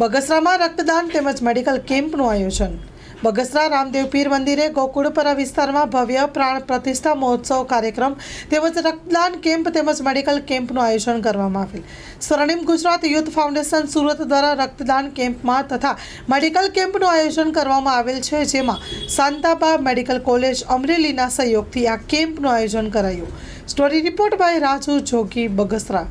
બગસરામાં રક્તદાન તેમજ મેડિકલ કેમ્પનું આયોજન. બગસરા રામદેવ પીર મંદિરે ગોકુળપરા વિસ્તારમાં ભવ્ય પ્રાણ પ્રતિષ્ઠા મહોત્સવ કાર્યક્રમ તેમજ રક્તદાન કેમ્પ તેમજ મેડિકલ કેમ્પનું આયોજન કરવામાં આવેલ. સ્વર્ણિમ ગુજરાત યુથ ફાઉન્ડેશન સુરત દ્વારા રક્તદાન કેમ્પમાં તથા મેડિકલ કેમ્પનું આયોજન કરવામાં આવેલ છે, જેમાં સાંતાબા મેડિકલ કોલેજ અમરેલીના સહયોગથી આ કેમ્પનું આયોજન કરાયું. Story report by Raju Jogi, Bagasara.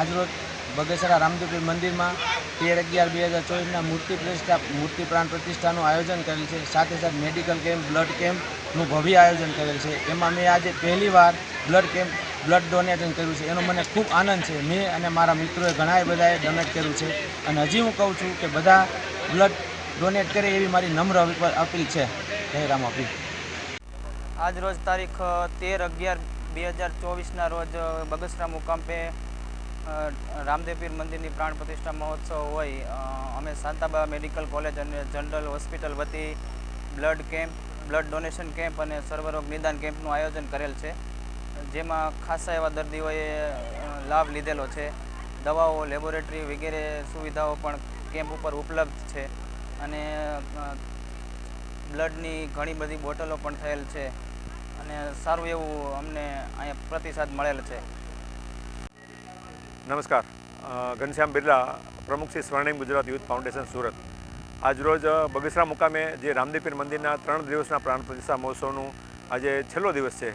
આજરોજ બગસરા રામદેવપીર મંદિરમાં તેર અગિયાર બે હજાર ચોવીસના મૂર્તિ પ્રતિષ્ઠા, મૂર્તિ પ્રાણ પ્રતિષ્ઠાનું આયોજન કરેલ છે. સાથે સાથે મેડિકલ કેમ્પ, બ્લડ કેમ્પનું ભવ્ય આયોજન કરેલ છે. એમાં મેં આજે પહેલીવાર બ્લડ કેમ્પ, બ્લડ ડોનેશન કર્યું છે. એનો મને ખૂબ આનંદ છે. મેં અને મારા મિત્રોએ ઘણાએ બધાએ ડોનેટ કર્યું છે. અને હજી હું કહું છું કે બધા બ્લડ ડોનેટ કરે એવી મારી નમ્ર અપીલ- છે. જય રામ અપીલ આજ રોજ તારીખ, તેર અગિયાર બે હજાર ચોવીસના રોજ બગસરા મુકામે રામદેવપીર મંદિરની પ્રાણ પ્રતિષ્ઠા મહોત્સવ હોય અમે શાંતાબા મેડિકલ કોલેજ અને જનરલ હોસ્પિટલ વતી blood camp, blood donation camp અને સર્વરોગ નિદાન કેમ્પનું આયોજન કરેલ છે. જેમાં ખાસા એવા દર્દીઓએ લાભ લીધેલો છે. દવાઓ, લેબોરેટરી વગેરે સુવિધાઓ પણ કેમ્પ ઉપર ઉપલબ્ધ છે અને બ્લડની ઘણી બધી બોટલો પણ થયેલ છે અને સારું એવું અમને અહીંયા પ્રતિસાદ મળેલ છે. નમસ્કાર. ઘનશ્યામ બિરલા, પ્રમુખ શ્રી સ્વર્ણિમ ગુજરાત યુથ ફાઉન્ડેશન, સુરત. આજરોજ બગસરા મુકામે જે રામદેવપીર મંદિરના ત્રણ દિવસના પ્રાણ પ્રતિષ્ઠા મહોત્સવનું આજે છેલ્લો દિવસ છે,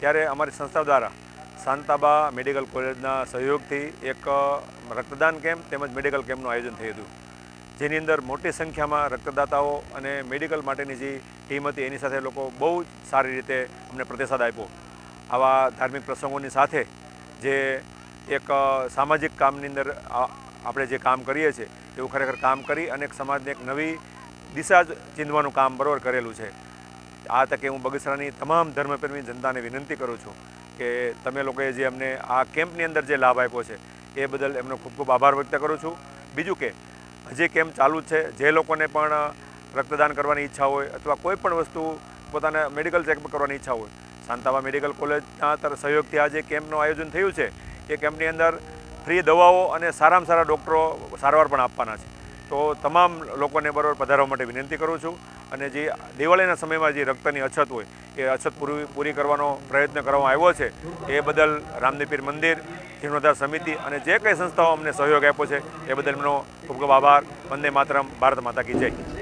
ત્યારે અમારી સંસ્થા દ્વારા શાંતાબા મેડિકલ કોલેજના સહયોગથી એક રક્તદાન કેમ્પ તેમજ મેડિકલ કેમ્પનું આયોજન થયું હતું. જેની અંદર મોટી સંખ્યામાં રક્તદાતાઓ અને મેડિકલ માટેની જે ટીમ હતી, એની સાથે લોકો બહુ સારી રીતે અમને પ્રતિસાદ આપ્યો. આવા ધાર્મિક પ્રસંગોની સાથે જે એક સામાજિક કામની અંદર આપણે જે કામ કરીએ છીએ, એવું ખરેખર કામ કરી અને એક સમાજને એક નવી દિશા ચીંધવાનું કામ બરોબર કરેલું છે. આ તકે હું બગસરાની તમામ ધર્મપ્રેમી જનતાને વિનંતી કરું છું કે તમે લોકોએ જે અમને આ કેમ્પની અંદર જે લાભ આપ્યો છે, એ બદલ એમનો ખૂબ ખૂબ આભાર વ્યક્ત કરું છું. બીજું કે, હજી કેમ્પ ચાલુ છે, જે લોકોને પણ રક્તદાન કરવાની ઈચ્છા હોય અથવા કોઈ પણ વસ્તુ પોતાના મેડિકલ ચેકઅપ કરવાની ઈચ્છા હોય શાંતાબા મેડિકલ કોલેજના સહયોગથી આ જે કેમ્પનું આયોજન થયું છે. એ કેમ્પની અંદર ફ્રી દવાઓ અને સારામાં સારા ડૉક્ટરો સારવાર પણ આપવાના છે. તો તમામ લોકોને બરોબર પધારવા માટે વિનંતી કરું છું અને જે દિવાળીના સમયમાં જે રક્તની અછત હોય, એ અછત પૂરી પૂરી કરવાનો પ્રયત્ન કરવામાં આવ્યો છે, એ બદલ રામદેપીર મંદિર, જીર્ણોદ્ધાર સમિતિ અને જે કંઈ સંસ્થાઓ અમને સહયોગ આપ્યો છે, એ બદલ એમનો ખૂબ ખૂબ આભાર. વંદે માતરમ, ભારત માતા કી જય.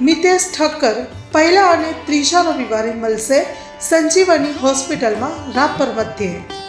મિતેશ ઠક્કર પહેલા અને ત્રીજા રવિવારે મળશે સંજીવની હોસ્પિટલમાં રાપર મધ્યે.